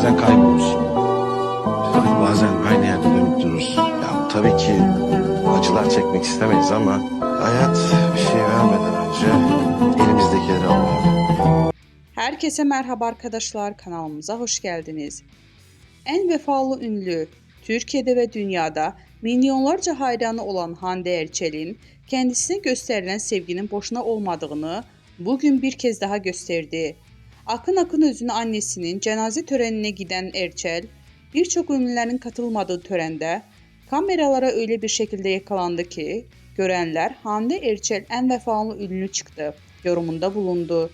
bazen kaybolursun. Bazen aynı yerde dönüp dururuz. Ya tabii ki acılar çekmek istemeyiz ama hayat bir şey vermeden önce elimizdekileri alalım. Herkese merhaba arkadaşlar kanalımıza hoş geldiniz. En vefalı ünlü Türkiye'de ve dünyada milyonlarca hayranı olan Hande Erçel'in kendisine gösterilen sevginin boşuna olmadığını bugün bir kez daha gösterdi. Akın akın özünü annesinin cenaze törenine giden Erçel, birçok ünlülerin katılmadığı törende kameralara öyle bir şekilde yakalandı ki görenler Hande Erçel en vefalı ünlü çıktı yorumunda bulundu.